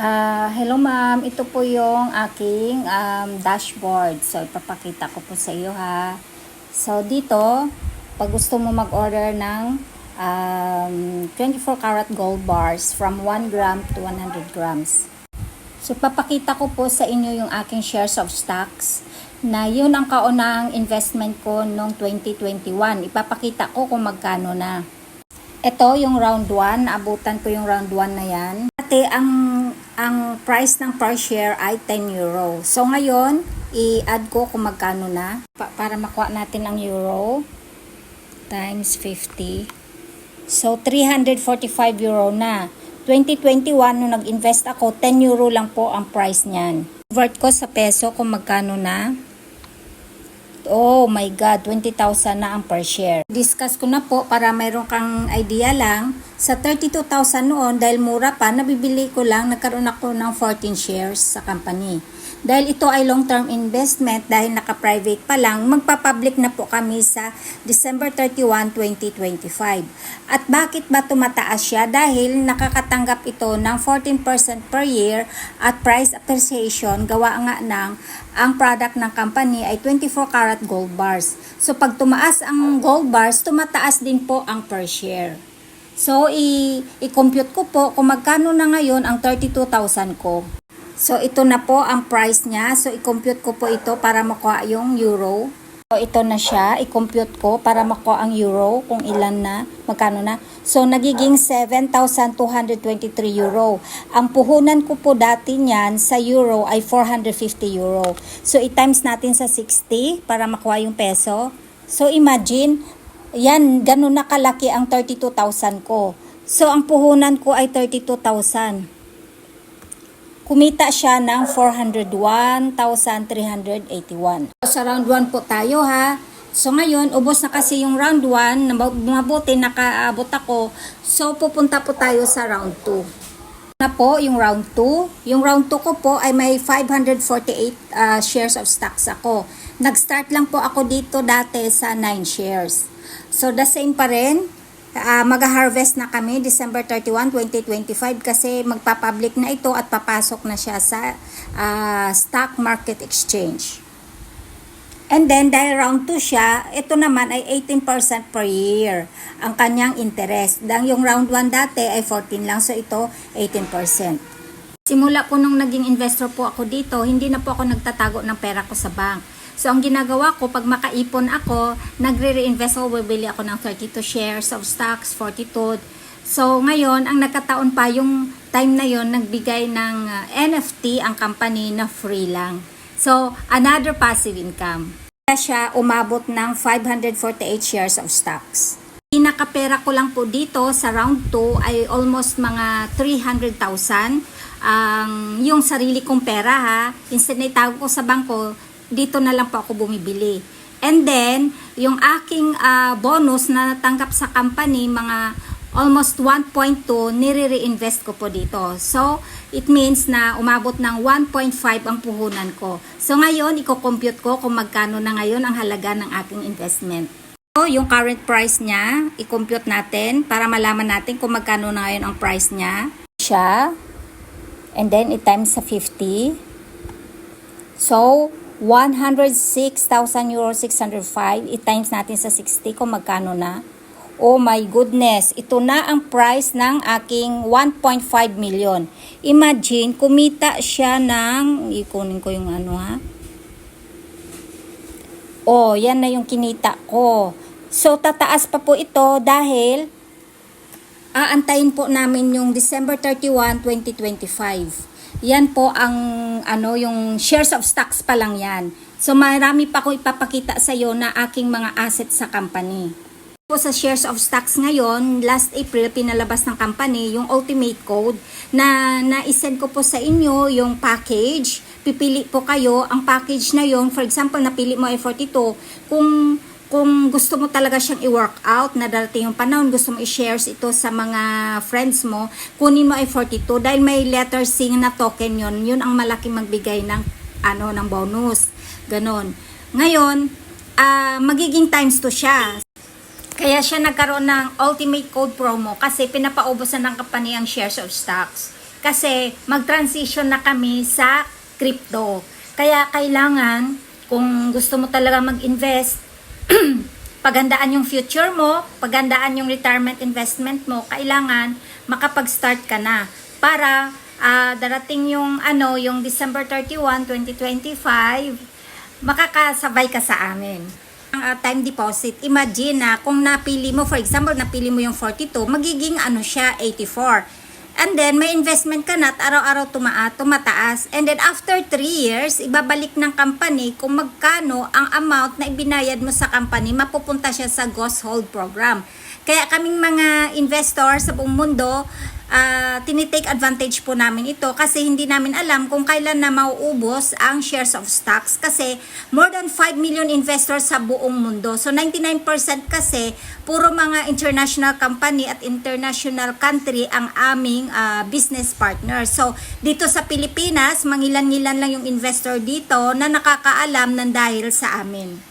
Ah, hello ma'am, ito po yung aking um, dashboard. So, ipapakita ko po sa iyo ha. So, dito, pag gusto mo mag-order ng um, 24 karat gold bars from 1 gram to 100 grams. So, papakita ko po sa inyo yung aking shares of stocks na yun ang kaunang investment ko noong 2021. Ipapakita ko kung magkano na. Ito yung round 1, naabutan ko yung round 1 na yan. Dati ang ang price ng per share ay 10 euro. So ngayon, i-add ko kung magkano na pa- para makuha natin ang euro times 50. So 345 euro na. 2021 nung nag-invest ako, 10 euro lang po ang price niyan. Convert ko sa peso kung magkano na. Oh my God, 20,000 na ang per share. Discuss ko na po para mayroon kang idea lang. Sa 32,000 noon, dahil mura pa, nabibili ko lang, nagkaroon ako ng 14 shares sa company. Dahil ito ay long-term investment, dahil naka-private pa lang, magpapublic na po kami sa December 31, 2025. At bakit ba tumataas siya? Dahil nakakatanggap ito ng 14% per year at price appreciation gawa nga ng ang product ng company ay 24 karat gold bars. So pag tumaas ang gold bars, tumataas din po ang per share. So i-compute ko po kung magkano na ngayon ang 32,000 ko. So ito na po ang price niya. So i-compute ko po ito para makuha yung euro. So ito na siya, i-compute ko para makuha ang euro kung ilan na, magkano na. So nagiging 7,223 euro. Ang puhunan ko po dati niyan sa euro ay 450 euro. So i-times natin sa 60 para makuha yung peso. So imagine, yan, ganun na kalaki ang 32,000 ko. So ang puhunan ko ay 32,000 kumita siya ng 401,381. Sa round 1 po tayo ha. So ngayon, ubos na kasi yung round 1, na mabuti nakaabot ako. So pupunta po tayo sa round 2. Na po yung round 2. Yung round 2 ko po ay may 548 ah, shares of stocks ako. Nag-start lang po ako dito dati sa 9 shares. So the same pa rin. Ah, mag-harvest na kami December 31, 2025 kasi magpapublic na ito at papasok na siya sa ah, stock market exchange. And then dahil round 2 siya, ito naman ay 18% per year ang kanyang interest. Dahil yung round 1 dati ay 14 lang, so ito 18%. Simula po nung naging investor po ako dito, hindi na po ako nagtatago ng pera ko sa bank. So, ang ginagawa ko, pag makaipon ako, nagre-reinvest ako, bibili ako ng 32 shares of stocks, 42. So, ngayon, ang nagkataon pa, yung time na yon nagbigay ng uh, NFT ang company na free lang. So, another passive income. Kaya siya umabot ng 548 shares of stocks. Pinakapera ko lang po dito sa round 2 ay almost mga 300,000 ang yung sarili kong pera ha. Instead na itago ko sa bangko, dito na lang po ako bumibili. And then, yung aking ah, bonus na natanggap sa company, mga almost 1.2, nire-reinvest ko po dito. So, it means na umabot ng 1.5 ang puhunan ko. So, ngayon, i-compute ko kung magkano na ngayon ang halaga ng aking investment. So, yung current price niya, i-compute natin para malaman natin kung magkano na ngayon ang price niya. Siya. And then, i-times sa 50. So, 106,000 euro 605. I-times natin sa 60 kung magkano na. Oh my goodness, ito na ang price ng aking 1.5 million. Imagine, kumita siya ng, ikunin ko yung ano ha. Oh, yan na yung kinita ko. So, tataas pa po ito dahil aantayin po namin yung December 31, 2025. Yan po ang ano yung shares of stocks pa lang yan. So marami pa ko ipapakita sa iyo na aking mga assets sa company. Po sa shares of stocks ngayon, last April pinalabas ng company yung ultimate code na na-send ko po sa inyo yung package. Pipili po kayo ang package na yon. For example, napili mo ay 42. Kung kung gusto mo talaga siyang i-work out na darating yung panahon, gusto mo i-shares ito sa mga friends mo, kunin mo ay 42 dahil may letter C na token yon yun ang malaki magbigay ng ano ng bonus. Ganon. Ngayon, ah, magiging times 2 siya. Kaya siya nagkaroon ng ultimate code promo kasi pinapaubos na ng company ang shares of stocks. kasi mag-transition na kami sa crypto. Kaya kailangan, kung gusto mo talaga mag-invest, pagandaan yung future mo, pagandaan yung retirement investment mo, kailangan makapag-start ka na para ah, darating yung ano, yung December 31, 2025, makakasabay ka sa amin. Ang ah, time deposit, imagine na kung napili mo, for example, napili mo yung 42, magiging ano siya, 84. And then, may investment ka na at araw-araw tumaa, tumataas. And then, after 3 years, ibabalik ng company kung magkano ang amount na ibinayad mo sa company, mapupunta siya sa Ghost Hold Program. Kaya kaming mga investors sa buong mundo, ah tinitake advantage po namin ito kasi hindi namin alam kung kailan na mauubos ang shares of stocks kasi more than 5 million investors sa buong mundo. So 99% kasi puro mga international company at international country ang aming ah, business partner. So dito sa Pilipinas, mangilan-ngilan lang yung investor dito na nakakaalam ng dahil sa amin.